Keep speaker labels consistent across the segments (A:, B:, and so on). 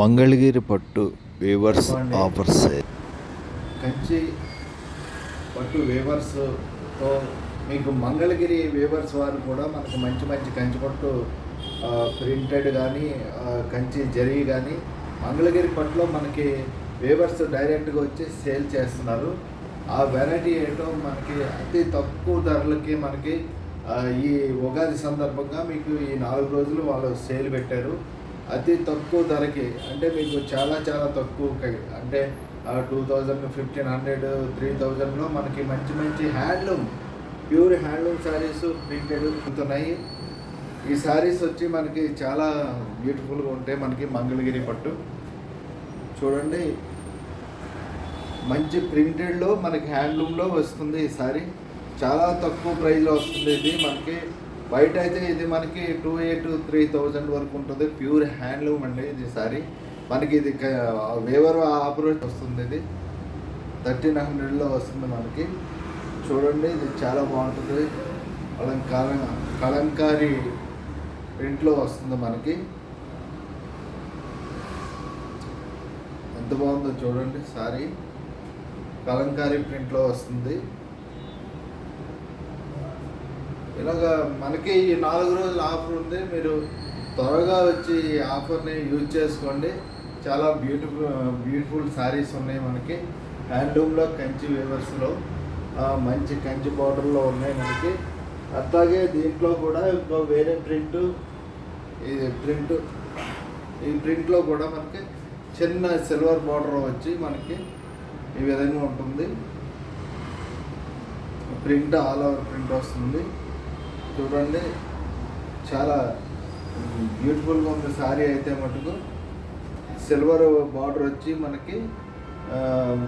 A: మంగళగిరి పట్టు weavers offer sale
B: Kanchi పట్టు వేవర్స్తో మీకు మంగళగిరి వేవర్స్ వారు కూడా మనకు మంచి మంచి కంచి పట్టు ప్రింటెడ్ కానీ కంచి జరీ కానీ మంగళగిరి పట్టులో మనకి వేవర్స్ డైరెక్ట్గా వచ్చి సేల్ చేస్తున్నారు. ఆ వెరైటీ ఏంటో మనకి అతి తక్కువ ధరలకి మనకి ఈ ఉగాది సందర్భంగా మీకు ఈ నాలుగు రోజులు వాళ్ళు సేల్ పెట్టారు. అతి తక్కువ ధరకి అంటే మీకు చాలా చాలా తక్కువ అంటే two thousand fifteen hundred three థౌజండ్లో మనకి మంచి మంచి handloom pure handloom sarees printed ఉంటున్నాయి ఈ శారీస్ వచ్చి మనకి చాలా బ్యూటిఫుల్గా ఉంటాయి మనకి మంగళగిరి పట్టు. చూడండి మంచి ప్రింటెడ్లో మనకి హ్యాండ్లూమ్లో వస్తుంది ఈ సారీ చాలా తక్కువ ప్రైస్లో వస్తుంది ఇది మనకి. బయట అయితే ఇది మనకి టూ ఎయిట్ త్రీ థౌజండ్ వరకు ఉంటుంది. ప్యూర్ హ్యాండ్లూమ్ అండి ఇది సారీ. మనకి ఇది వేవర్ ఆపరేట్ వస్తుంది ఇది. థర్టీన్ హండ్రెడ్లో వస్తుంది మనకి. చూడండి ఇది చాలా బాగుంటుంది. అలంకార కలంకారీ ప్రింట్లో వస్తుంది మనకి. ఎంత బాగుందో చూడండి సారీ. కలంకారీ ప్రింట్లో వస్తుంది. ఇలాగా మనకి ఈ నాలుగు రోజుల ఆఫర్ ఉంది మీరు త్వరగా వచ్చి ఈ ఆఫర్ని యూజ్ చేసుకోండి. చాలా బ్యూటిఫుల్ బ్యూటిఫుల్ శారీస్ ఉన్నాయి మనకి. హ్యాండ్లూమ్లో కంచి వేవర్స్లో మంచి కంచి బార్డర్లో ఉన్నాయి మనకి. అట్లాగే దీంట్లో కూడా ఇంకో వేరే ప్రింట్ ఇది ప్రింట్ ఈ ప్రింట్లో కూడా మనకి చిన్న సిల్వర్ బార్డర్ వచ్చి మనకి ఈ విధంగా ఉంటుంది. ప్రింట్ ఆల్ ఓవర్ ప్రింట్ వస్తుంది. చూడండి. చాలా బ్యూటిఫుల్గా ఉంది శారీ అయితే మటుకు. సిల్వర్ బార్డర్ వచ్చి మనకి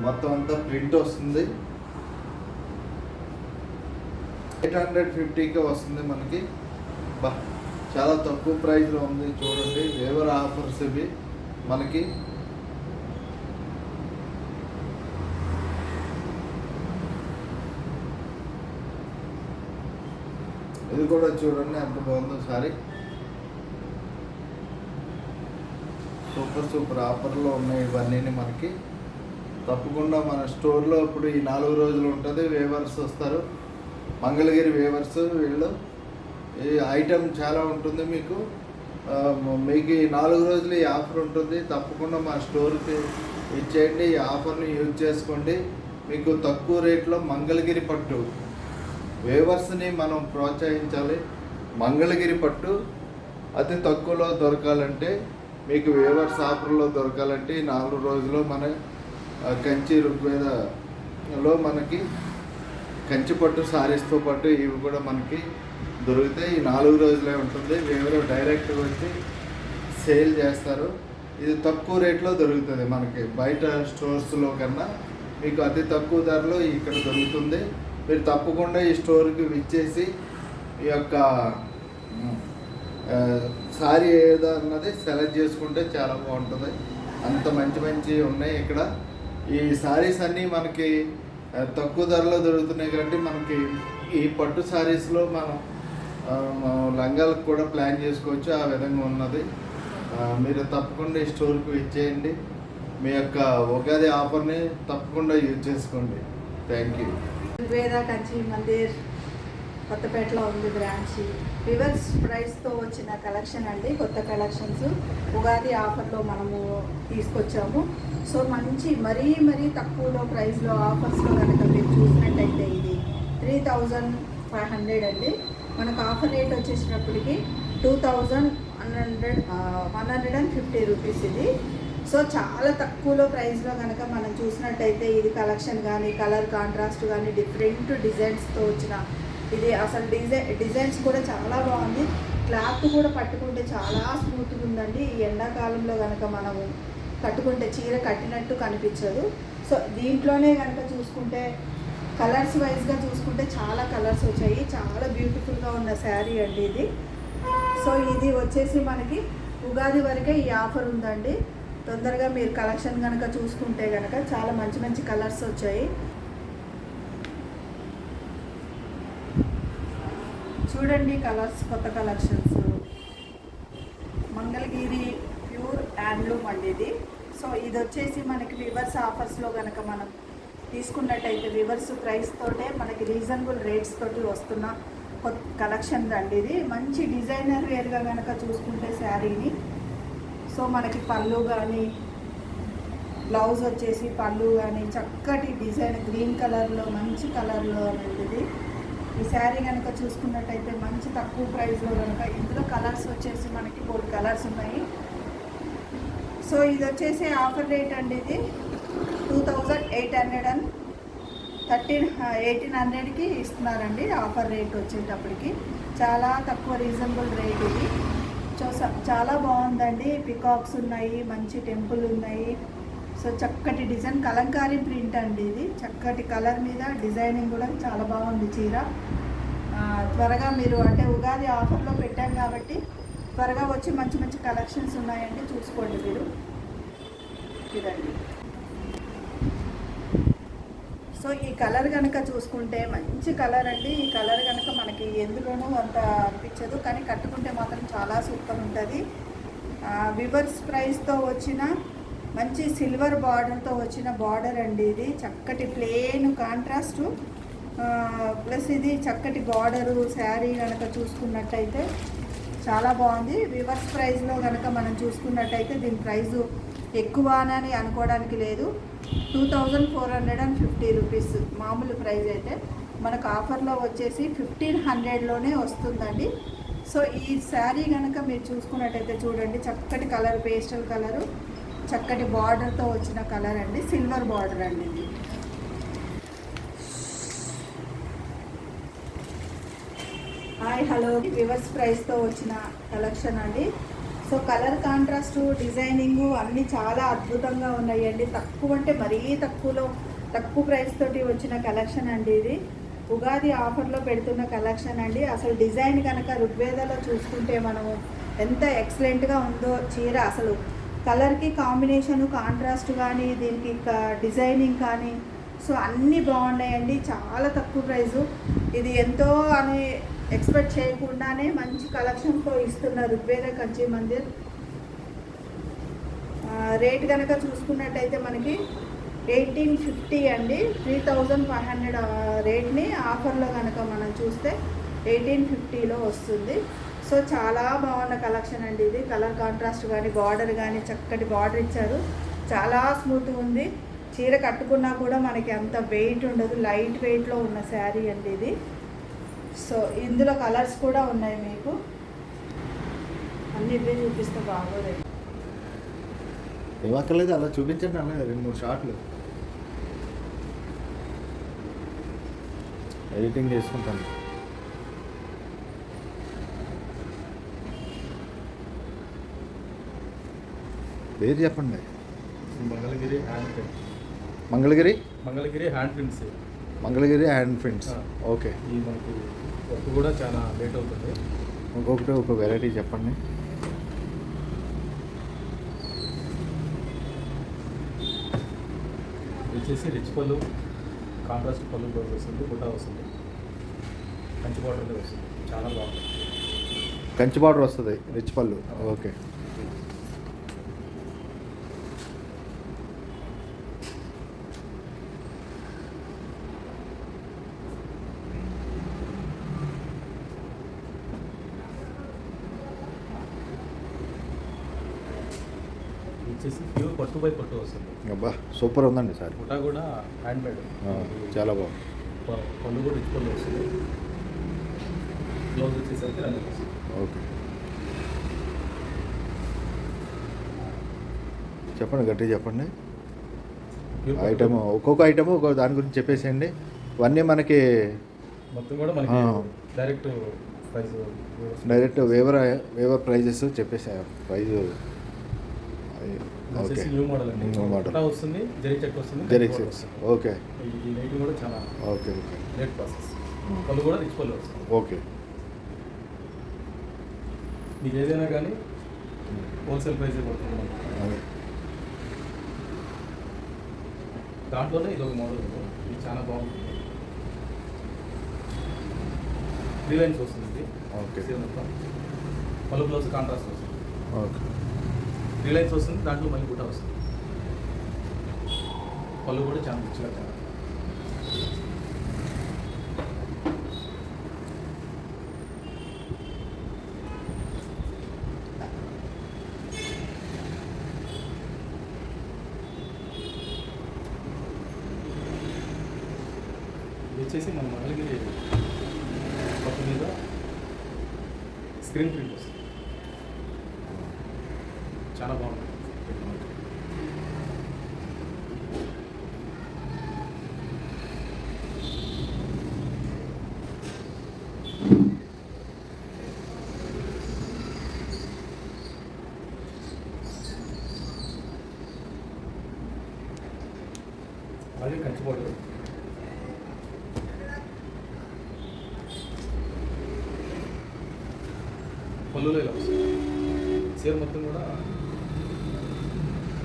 B: మొత్తం అంతా ప్రింట్ వస్తుంది. ఎయిట్ హండ్రెడ్ ఫిఫ్టీకే వస్తుంది మనకి. బా చాలా తక్కువ ప్రైస్లో ఉంది చూడండి. వేవర్ ఆఫర్స్ ఇవి మనకి. ఇది కూడా చూడండి ఎంత బాగుందో సారీ సూపర్ సూపర్ ఆఫర్లో ఉన్నాయి ఇవన్నీ మనకి. తప్పకుండా మన స్టోర్లో ఇప్పుడు ఈ నాలుగు రోజులు ఉంటుంది వేవర్స్ వస్తారు. మంగళగిరి వేవర్స్ వీళ్ళు. ఈ ఐటమ్ చాలా ఉంటుంది మీకు. మీకు ఈ నాలుగు రోజులు ఈ ఆఫర్ ఉంటుంది. తప్పకుండా మా స్టోర్కి ఇచ్చేయండి ఈ ఆఫర్ని యూజ్ చేసుకోండి. మీకు తక్కువ రేట్లో మంగళగిరి పట్టు. వేవర్స్ని మనం ప్రోత్సహించాలి. మంగళగిరి పట్టు అతి తక్కువలో దొరకాలంటే మీకు వేవర్స్ ఆఫర్లో దొరకాలంటే ఈ నాలుగు రోజులు మన కంచి ఋగ్వేదలో మనకి కంచి పట్టు సారీస్తో పాటు ఇవి కూడా మనకి దొరుకుతాయి. ఈ నాలుగు రోజులే ఉంటుంది. వేవరు డైరెక్ట్గా వచ్చి సేల్ చేస్తారు. ఇది తక్కువ రేట్లో దొరుకుతుంది మనకి. బయట స్టోర్స్లో కన్నా మీకు అతి తక్కువ ధరలో ఇక్కడ దొరుకుతుంది. మీరు తప్పకుండా ఈ స్టోర్కి విచ్చేసి ఈ యొక్క సారీ ఏదో అన్నది సెలెక్ట్ చేసుకుంటే చాలా బాగుంటుంది. అంత మంచి మంచి ఉన్నాయి ఇక్కడ. ఈ సారీస్ అన్నీ మనకి తక్కువ ధరలో దొరుకుతున్నాయి కాబట్టి మనకి ఈ పట్టు సారీస్లో మనం లంగాలకు కూడా ప్లాన్ చేసుకోవచ్చు. ఆ విధంగా ఉన్నది. మీరు తప్పకుండా ఈ స్టోర్కి ఇచ్చేయండి మీ యొక్క ఉగాది ఆఫర్ని తప్పకుండా యూజ్ చేసుకోండి. Thank you.
C: వేద కంచి మందిర్ కొత్తపేటలో ఉంది బ్రాంచ్. రివర్స్ ప్రైస్తో వచ్చిన కలెక్షన్ అండి కొత్త కలెక్షన్స్ ఉగాది ఆఫర్లో మనము తీసుకొచ్చాము. సో మంచి మరీ మరీ తక్కువలో ప్రైస్లో ఆఫర్స్లో కనుక మీరు చూసినట్టయితే ఇది త్రీ థౌజండ్ ఫైవ్ హండ్రెడ్ అండి. మనకు offer rate వచ్చేసినప్పటికీ two thousand one hundred one hundred and fifty rupees ఇది. సో చాలా తక్కువలో ప్రైస్లో కనుక మనం చూసినట్టయితే ఇది కలెక్షన్ కానీ కలర్ కాంట్రాస్ట్ కానీ డిఫరెంట్ డిజైన్స్తో వచ్చిన ఇది. అసలు డిజైన్ డిజైన్స్ కూడా చాలా బాగుంది. క్లాత్ కూడా పట్టుకుంటే చాలా స్మూత్గా ఉందండి. ఈ ఎండాకాలంలో కనుక మనము కట్టుకుంటే చీర కట్టినట్టు కనిపించదు. సో దీంట్లోనే కనుక చూసుకుంటే కలర్స్ వైజ్గా చూసుకుంటే చాలా కలర్స్ వచ్చాయి. చాలా బ్యూటిఫుల్గా ఉన్న శారీ అండి ఇది. సో ఇది వచ్చేసి మనకి ఉగాది వరకే ఈ ఆఫర్ ఉందండి. తొందరగా మీరు కలెక్షన్ కనుక చూసుకుంటే కనుక చాలా మంచి మంచి కలర్స్ వచ్చాయి. చూడండి కలర్స్ కొత్త కలెక్షన్స్. మంగళగిరి ప్యూర్ హ్యాండ్లూమ్ అండి ఇది. సో ఇది వచ్చేసి మనకి వివర్స్ ఆఫర్స్లో కనుక మనం తీసుకున్నట్టయితే వివర్స్ ప్రైస్ తోటే మనకి రీజనబుల్ రేట్స్ తోటి వస్తున్న కొత్త కలెక్షన్ అండి ఇది. మంచి డిజైనర్ వేర్గా కనుక చూసుకుంటే శారీని సో మనకి పళ్ళు కానీ బ్లౌజ్ వచ్చేసి పళ్ళు కానీ చక్కటి డిజైన్ గ్రీన్ కలర్లో మంచి కలర్లో అనేది. ఈ శారీ కనుక చూసుకున్నట్టయితే మంచి తక్కువ ప్రైస్లో కనుక ఇందులో కలర్స్ వచ్చేసి మనకి మూడు కలర్స్ ఉన్నాయి. సో ఇది వచ్చేసి ఆఫర్ రేట్ అండి ఇది. Two thousand eight hundred and thirteen eighteen హండ్రెడ్కి ఇస్తున్నారండి ఆఫర్ రేట్ వచ్చేటప్పటికి. చాలా తక్కువ రీజనబుల్ రేట్ ఇది. చూసా చాలా బాగుందండి. పికాక్స్ ఉన్నాయి మంచి టెంపుల్ ఉన్నాయి. సో చక్కటి డిజైన్ కలంకారీ ప్రింట్ అండి ఇది. చక్కటి కలర్ మీద డిజైనింగ్ కూడా చాలా బాగుంది చీర. త్వరగా మీరు అంటే ఉగాది ఆఫర్లో పెట్టాం కాబట్టి త్వరగా వచ్చి మంచి మంచి కలెక్షన్స్ ఉన్నాయండి చూసుకోండి మీరు. ఇదండి. సో ఈ కలర్ కనుక చూసుకుంటే మంచి కలర్ అండి. ఈ కలర్ కనుక మనకి ఎందులోనూ అంత అనిపించదు. కానీ కట్టుకుంటే మాత్రం చాలా సూపర్ ఉంటుంది. వివర్స్ ప్రైస్తో వచ్చిన మంచి సిల్వర్ బార్డర్తో వచ్చిన బార్డర్ అండి ఇది. చక్కటి ప్లేన్ కాంట్రాస్ట్ ప్లస్ ఇది చక్కటి బార్డరు శారీ కనుక చూసుకున్నట్టయితే చాలా బాగుంది. వివర్స్ ప్రైస్లో కనుక మనం చూసుకున్నట్టయితే దీని ప్రైజు ఎక్కువ అని అనుకోవడానికి లేదు. Two thousand four hundred and fifty rupees మామూలు ప్రైస్ అయితే మనకు ఆఫర్లో వచ్చేసి ఫిఫ్టీన్ హండ్రెడ్లోనే వస్తుందండి. సో ఈ శారీ కనుక మీరు చూసుకున్నట్టయితే చూడండి చక్కటి కలర్ పేస్టల్ కలరు చక్కటి బార్డర్తో వచ్చిన కలర్ అండి సిల్వర్ బార్డర్ అండి ఇది. Hi hello. వివర్స్ ప్రైస్తో వచ్చిన కలెక్షన్ అండి. సో కలర్ కాంట్రాస్ట్ డిజైనింగ్ అన్నీ చాలా అద్భుతంగా ఉన్నాయండి. తక్కువ అంటే మరీ తక్కువలో తక్కువ ప్రైస్ తోటి వచ్చిన కలెక్షన్ అండి ఇది. ఉగాది ఆఫర్లో పెడుతున్న కలెక్షన్ అండి. అసలు డిజైన్ కనుక ఋగ్వేదలో చూసుకుంటే మనము ఎంత ఎక్సలెంట్గా ఉందో చీర అసలు. కలర్కి కాంబినేషన్ కాంట్రాస్ట్ కానీ దీనికి డిజైనింగ్ కానీ సో అన్నీ బాగున్నాయండి. చాలా తక్కువ ప్రైజు. ఇది ఎంతో అని ఎక్స్పెక్ట్ చేయకుండానే మంచి కలెక్షన్తో ఇస్తున్న ఋగ్వేద కంచి మందిర్. రేట్ కనుక చూసుకున్నట్టయితే మనకి ఎయిటీన్ ఫిఫ్టీ అండి. త్రీ థౌజండ్ ఫైవ్ హండ్రెడ్ రేట్ని ఆఫర్లో కనుక మనం చూస్తే ఎయిటీన్ ఫిఫ్టీలో వస్తుంది. సో చాలా బాగున్న కలెక్షన్ అండి ఇది. కలర్ కాంట్రాస్ట్ కానీ బార్డర్ కానీ చక్కటి బార్డర్ ఇచ్చారు. చాలా స్మూత్ ఉంది. చీర కట్టుకున్నా కూడా మనకి అంత వెయిట్ ఉండదు. లైట్ వెయిట్లో ఉన్న శారీ అండి ఇది. సో ఇందులో కలర్స్ కూడా ఉన్నాయి మీకు. అన్ని ఇవే చూపిస్తే బాగోదండి
B: ఏమక్కర్లేదు అలా చూపించండి అన్న రెండు మూడు షాట్లు. ఎడిటింగ్ చేసుకుంటాను. పేరు చెప్పండి.
D: Mangalagiri hand print
B: Mangalagiri?
D: Mangalagiri hand prints.
B: Mangalagiri prints
D: ఆ.
B: ఓకే
D: ఈ మనకి వర్క్ కూడా చాలా లేట్ అవుతుంది.
B: ఇంకొకటి ఒక వెరైటీ చెప్పండి.
D: వచ్చేసి రిచ్ పళ్ళు కాంట్రాస్ట్ పళ్ళు బ్లౌజ్ వస్తుంది బుటా వస్తుంది. కంచి బార్డర్ వస్తుంది. చాలా బాగుంటుంది.
B: కంచి బార్డర్ వస్తుంది రిచ్ పళ్ళు. ఓకే
D: ఇది వచ్చేసి ప్యూర్ పట్టు బై పట్టు వస్తుంది.
B: అబ్బా సూపర్ ఉందండి సార్.
D: బుటా కూడా హ్యాండ్ మేడ్
B: చాలా బాగుంది.
D: పళ్ళు కూడా పళ్ళు వస్తుంది. బ్లౌజ్ వచ్చేసరికి రన్నింగ్ వస్తుంది
B: ఓకే. చెప్పండి గట్టిగా చెప్పండి. ఐటమ్ ఒక్కొక్క ఐటమ్ ఒక్కొక్క దాని గురించి చెప్పేసేయండి. ఇవన్నీ మనకి
D: మొత్తం కూడా మనకి. Direct price
B: direct weaver weaver prices చెప్పేసా price. Okay.
D: New model అండి.
B: న్యూ మోడల్
D: వస్తుంది జరీ చెక్ వస్తుంది
B: సిక్స్
D: border
B: ఓకే.
D: ఈ కూడా చాలా
B: ఓకే ఓకే.
D: Late process. పళ్ళు కూడా రిచ్ పళ్ళు వస్తుంది
B: ఓకే.
D: మీకు ఏదైనా కానీ హోల్సేల్ ప్రైస్ పడుతుంది? దాంట్లోనే ఇది ఒక మోడల్ ఇది. చాలా బాగుంటుంది త్రీ లైన్స్ వస్తుంది ఇది
B: ఓకే
D: పళ్ళు బ్లౌజ్ కాంట్రాస్ట్ వస్తుంది.
B: ఓకే.
D: రిలయన్స్ వస్తుంది దాంట్లో మళ్ళీ కూడా వస్తుంది. పళ్ళు కూడా చాలా రుచిగా చాలా వచ్చేసి మన మంగళగిరి పక్క మీద స్క్రీన్ ప్రింట్ వస్తుంది. చాలా బాగుంది. అలాగే కంచిపోటు పళ్ళులో ఇలా వస్తుంది చీర మొత్తం కూడా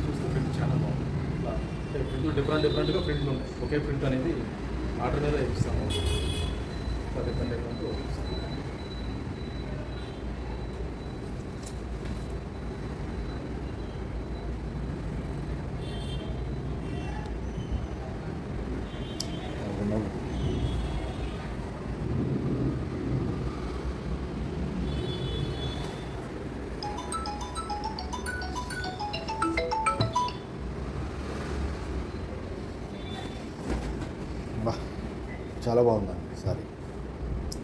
D: చూస్తే ప్రింట్ చాలా బాగుంది ఇలా ప్రింట్లు డిఫరెంట్ డిఫరెంట్గా ప్రింట్లు ఉన్నాయి ఒకే ప్రింట్ అనేది ఆర్డర్ మీద ఇస్తాము. డిఫరెంట్ డిఫరెంట్
B: బా చాలా బాగుందండి సారీ.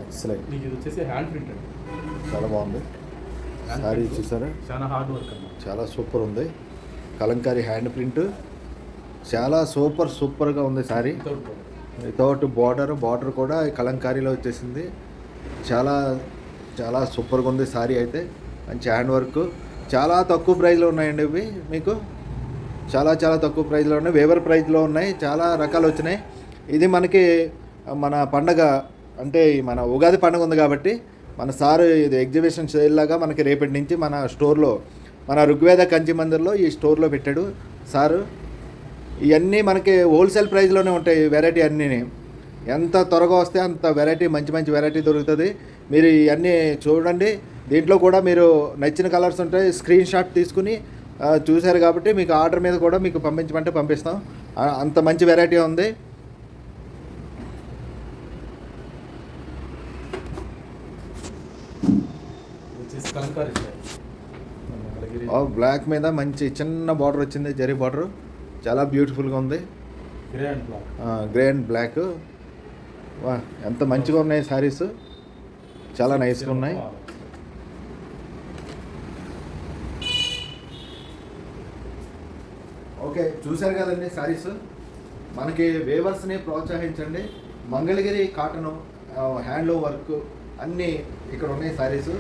B: ఎక్సలెంట్
D: మీకు ఇది వచ్చేసి హ్యాండ్ ప్రింట్ అండి.
B: చాలా బాగుంది. సారీ. చూసారా?
D: చాలా హార్డ్ వర్క్ అన్నమాట.
B: చాలా సూపర్ ఉంది. కలంకారీ హ్యాండ్ ప్రింట్ చాలా సూపర్ సూపర్గా ఉంది సారీ.
D: వితౌట్ బోర్డర్
B: బార్డర్ కూడా కలంకారీలో వచ్చేసింది. చాలా చాలా సూపర్గా ఉంది సారీ అయితే. మంచి హ్యాండ్ వర్క్ చాలా తక్కువ ప్రైస్లో ఉన్నాయండి ఇవి మీకు. చాలా చాలా తక్కువ ప్రైస్లో ఉన్నాయి. వేవర్ ప్రైస్లో ఉన్నాయి. చాలా రకాలు వచ్చినాయి. ఇది మనకి మన పండగ అంటే మన ఉగాది పండుగ ఉంది కాబట్టి మన సారు ఇది ఎగ్జిబిషన్ సేల్ మనకి రేపటి నుంచి మన స్టోర్లో మన ఋగ్వేద కంచి మందిర్లో ఈ స్టోర్లో పెట్టాడు సారు. ఇవన్నీ మనకి హోల్సేల్ ప్రైస్లోనే ఉంటాయి వెరైటీ అన్నీ ఎంత త్వరగా వస్తే అంత వెరైటీ మంచి మంచి వెరైటీ దొరుకుతుంది. మీరు ఇవన్నీ చూడండి. దీంట్లో కూడా మీరు నచ్చిన కలర్స్ ఉంటాయి. స్క్రీన్ షాట్ తీసుకుని చూశారు కాబట్టి మీకు ఆర్డర్ మీద కూడా మీకు పంపించమంటే పంపిస్తాం. అంత మంచి వెరైటీ ఉంది
D: ఇది వచ్చేసి కలంకారీ స్టైల్ మన మంగళగిరి
B: ఆ, బ్లాక్ మీద మంచి చిన్న బార్డర్ వచ్చింది జరీ బార్డర్. చాలా బ్యూటిఫుల్గా ఉంది.
D: Grey and black
B: grey and black వా ఎంత మంచిగా ఉన్నాయి శారీస్ చాలా నైస్గా ఉన్నాయి. ఓకే చూశారు కదండి శారీస్ మనకి వేవర్స్ని ప్రోత్సహించండి. మంగళగిరి కాటను హ్యాండ్లూమ్ వర్క్ అన్నీ ఇక్కడ ఉన్నాయి శారీస్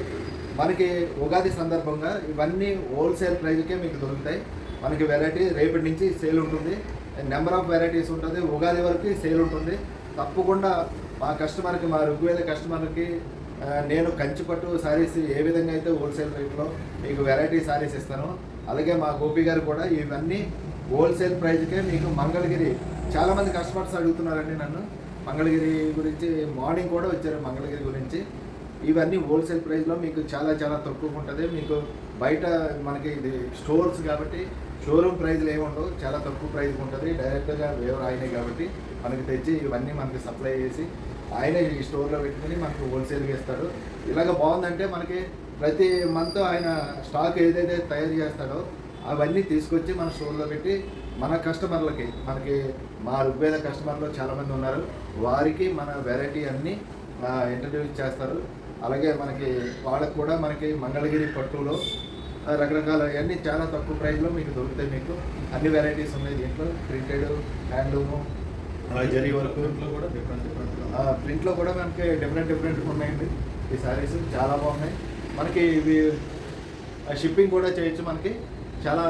B: మనకి ఉగాది సందర్భంగా ఇవన్నీ హోల్సేల్ ప్రైస్కే మీకు దొరుకుతాయి. మనకి వెరైటీ రేపటి నుంచి సేల్ ఉంటుంది. నెంబర్ ఆఫ్ వెరైటీస్ ఉంటుంది. ఉగాది వరకు సేల్ ఉంటుంది. తప్పకుండా మా కస్టమర్కి మా ఋగ్వేద కస్టమర్కి నేను కంచిపట్టు శారీస్ ఏ విధంగా అయితే హోల్సేల్ రేట్లో మీకు వెరైటీ శారీస్ ఇస్తాను అలాగే మా గోపి గారు కూడా ఇవన్నీ హోల్సేల్ ప్రైస్కే మీకు మంగళగిరి చాలామంది కస్టమర్స్ అడుగుతున్నారండి నన్ను. మంగళగిరి గురించి మార్నింగ్ కూడా వచ్చారు మంగళగిరి గురించి. ఇవన్నీ హోల్సేల్ ప్రైస్లో మీకు చాలా చాలా తక్కువ ఉంటుంది. మీకు బయట మనకి ఇది స్టోర్స్ కాబట్టి షోరూమ్ ప్రైజ్లు ఏముండవు ఉండవు. చాలా తక్కువ ప్రైస్ ఉంటుంది. డైరెక్ట్గా వేవర్ ఆయనే కాబట్టి మనకి తెచ్చి ఇవన్నీ మనకి సప్లై చేసి ఆయనే ఈ స్టోర్లో పెట్టుకుని మనకు హోల్సేల్గా ఇస్తాడు. ఇలాగ బాగుందంటే మనకి ప్రతి మంత్ ఆయన స్టాక్ ఏదైతే తయారు చేస్తాడో అవన్నీ తీసుకొచ్చి మన స్టోర్లో పెట్టి మన కస్టమర్లకి మనకి మా ఋగ్వేద కస్టమర్లు చాలామంది ఉన్నారు. వారికి మన వెరైటీ అన్నీ ఇంట్రడ్యూస్ చేస్తారు. అలాగే మనకి వాళ్ళకు కూడా మనకి మంగళగిరి పట్టులో రకరకాల అన్నీ చాలా తక్కువ ప్రైస్లో మీకు దొరుకుతాయి మీకు. అన్ని వెరైటీస్ ఉన్నాయి దీంట్లో. Printed handloom zari work.
D: ఇంట్లో కూడా డిఫరెంట్ డిఫరెంట్
B: ప్రింట్లో కూడా మనకి డిఫరెంట్ డిఫరెంట్ ఉన్నాయండి. ఈ శారీస్ చాలా బాగున్నాయి. మనకి ఇవి షిప్పింగ్ కూడా చేయొచ్చు మనకి. చాలా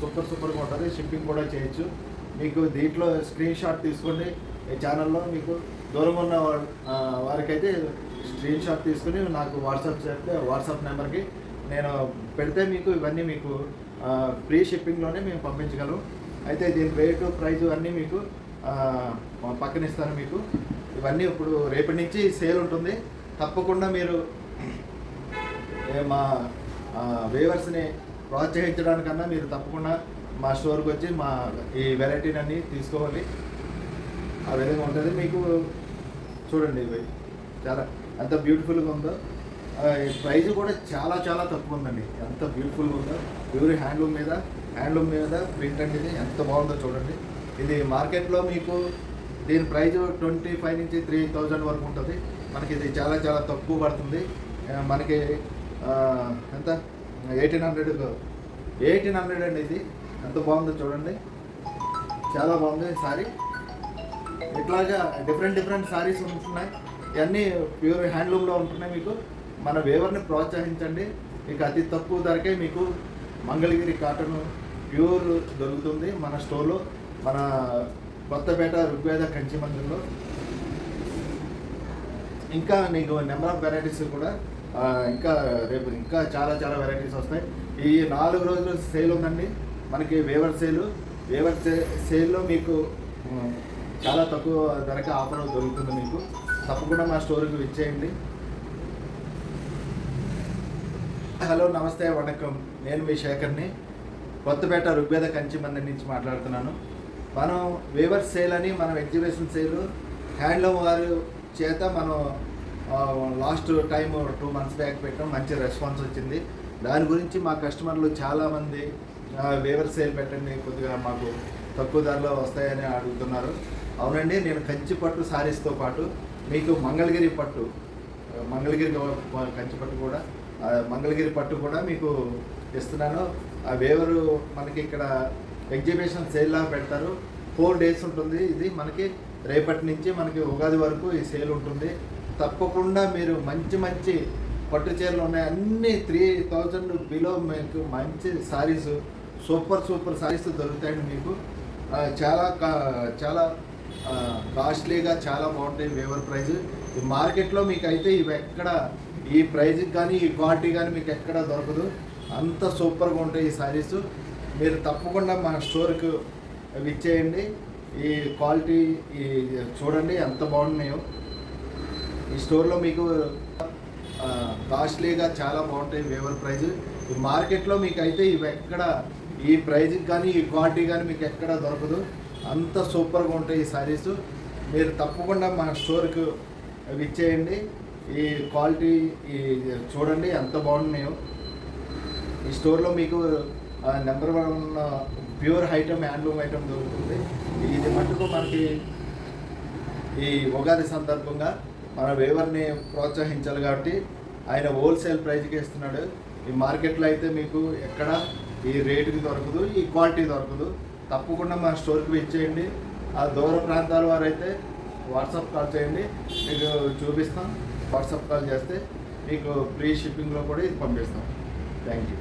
B: సూపర్ సూపర్గా ఉంటుంది. షిప్పింగ్ కూడా చేయొచ్చు. మీకు దీంట్లో స్క్రీన్ షాట్ తీసుకోండి. ఈ ఛానల్లో మీకు దూరంగా ఉన్న వారికైతే స్క్రీన్ షాట్ తీసుకుని నాకు వాట్సాప్ చేస్తే వాట్సాప్ నెంబర్కి నేను పెడితే మీకు ఇవన్నీ మీకు ఫ్రీ షిప్పింగ్లోనే మేము పంపించగలం. అయితే దీని రేటు ప్రైస్ అన్నీ మీకు పక్కన ఇస్తాను మీకు. ఇవన్నీ ఇప్పుడు రేపటి నుంచి సేల్ ఉంటుంది. తప్పకుండా మీరు మా వేవర్స్ని ప్రోత్సహించడానికన్నా మీరు తప్పకుండా మా స్టోర్కి వచ్చి మా ఈ వెరైటీని అన్ని తీసుకోవాలి. ఆ విధంగా ఉంటుంది. మీకు చూడండి ఇవి. చాలా ఎంత బ్యూటిఫుల్గా ఉందో. ఈ ప్రైస్ కూడా చాలా చాలా తక్కువ ఉందండి. ఎంత బ్యూటిఫుల్గా ఉందో. ప్యూర్ హ్యాండ్లూమ్ మీద హ్యాండ్లూమ్ మీద ప్రింట్ అనేది ఎంత బాగుందో చూడండి. ఇది మార్కెట్లో మీకు దీని ప్రైస్ ట్వంటీ ఫైవ్ నుంచి త్రీ థౌజండ్ వరకు ఉంటుంది. మనకి ఇది చాలా చాలా తక్కువ పడుతుంది. మనకి ఎంత? ఎయిటీన్ హండ్రెడ్ ఎయిటీన్ హండ్రెడ్ అండి ఇది. ఎంత బాగుందో చూడండి. చాలా బాగుంది ఈ సారీ. ఇట్లాగా డిఫరెంట్ డిఫరెంట్ సారీస్ ఉంటున్నాయి. ఇవన్నీ ప్యూర్ హ్యాండ్లూమ్లో ఉంటున్నాయి మీకు. మన వేవర్ని ప్రోత్సహించండి. మీకు అతి తక్కువ ధరకే మీకు మంగళగిరి కాటన్ ప్యూర్ దొరుకుతుంది మన స్టోర్లో. మన కొత్తపేట ఋగ్వేద కంచి మందిరంలో. ఇంకా నీకు నెంబర్ ఆఫ్ వెరైటీస్ కూడా ఇంకా రేపు ఇంకా చాలా చాలా వెరైటీస్ వస్తాయి. ఈ నాలుగు రోజులు సేల్ ఉందండి. మనకి వేవర్ సేల్. వేవర్ సే సేల్లో మీకు చాలా తక్కువ ధరకే ఆఫర్ దొరుకుతుంది మీకు. తప్పకుండా మా స్టోర్కి విచ్చేయండి. హలో నమస్తే వణకం. నేను మీ శేఖర్ని. కొత్తపేట ఋగ్వేద కంచి మందిర్ నుంచి మాట్లాడుతున్నాను. మనం వేవర్ సేల్ అని మనం ఎగ్జిబిషన్ సేల్ హ్యాండ్లూమ్ వారి చేత మనం last time two months back పెట్టాం. మంచి రెస్పాన్స్ వచ్చింది. దాని గురించి మా కస్టమర్లు చాలామంది వేవర్ సేల్ పెట్టండి కొద్దిగా మాకు తక్కువ ధరలో వస్తాయని అడుగుతున్నారు. అవునండి నేను కంచి పట్టు శారీస్తో పాటు మీకు మంగళగిరి పట్టు మంగళగిరి కంచి పట్టు కూడా మంగళగిరి పట్టు కూడా మీకు ఇస్తున్నాను. ఆ వేవరు మనకి ఇక్కడ ఎగ్జిబిషన్ సేల్లా పెడతారు. ఫోర్ డేస్ ఉంటుంది. ఇది మనకి రేపటి నుంచి మనకి ఉగాది వరకు ఈ సేల్ ఉంటుంది. తప్పకుండా మీరు మంచి మంచి పట్టు చీరలు ఉన్నాయి. అన్ని త్రీ థౌజండ్ బిలో మీకు మంచి సారీస్ సూపర్ సూపర్ సారీస్ దొరుకుతాయండి మీకు. చాలా కా- చాలా కాస్ట్లీగా చాలా బాగుంటాయి వేవర్ ప్రైస్. ఈ మార్కెట్లో మీకు అయితే ఇవి ఎక్కడ ఈ ప్రైజ్కి కానీ ఈ క్వాలిటీ కానీ మీకు ఎక్కడ దొరకదు. అంత సూపర్గా ఉంటాయి ఈ సారీస్ మీరు తప్పకుండా మా స్టోర్కి విచ్చేయండి. ఈ క్వాలిటీ ఈ చూడండి ఎంత బాగున్నాయో. ఈ స్టోర్లో మీకు కాస్ట్లీగా చాలా బాగుంటాయి వేవర్ ప్రైజ్. ఈ మార్కెట్లో మీకు అయితే ఇవి ఎక్కడ ఈ ప్రైజ్కి కానీ ఈ క్వాలిటీ కానీ మీకు ఎక్కడ దొరకదు. అంత సూపర్గా ఉంటాయి ఈ సారీస్. మీరు తప్పకుండా మా స్టోర్కి ఇచ్చేయండి ఈ క్వాలిటీ ఈ చూడండి ఎంత బాగున్నాయో. ఈ స్టోర్లో మీకు number one pure item handloom item దొరుకుతుంది. ఇది మటుకు మనకి ఈ ఉగాది సందర్భంగా మన వేవర్ని ప్రోత్సహించాలి కాబట్టి ఆయన హోల్సేల్ ప్రైజ్కి ఇస్తున్నాడు. ఈ మార్కెట్లో అయితే మీకు ఎక్కడ ఈ రేటుకి దొరకదు ఈ క్వాలిటీ దొరకదు. తప్పకుండా మా స్టోర్కి ఇచ్చేయండి ఆ దూర ప్రాంతాల వారు అయితే వాట్సాప్ కాల్ చేయండి. మీకు చూపిస్తాం. వాట్సాప్ కాల్ చేస్తే మీకు ఫ్రీ షిప్పింగ్లో కూడా ఇది పంపిస్తాం. Thank you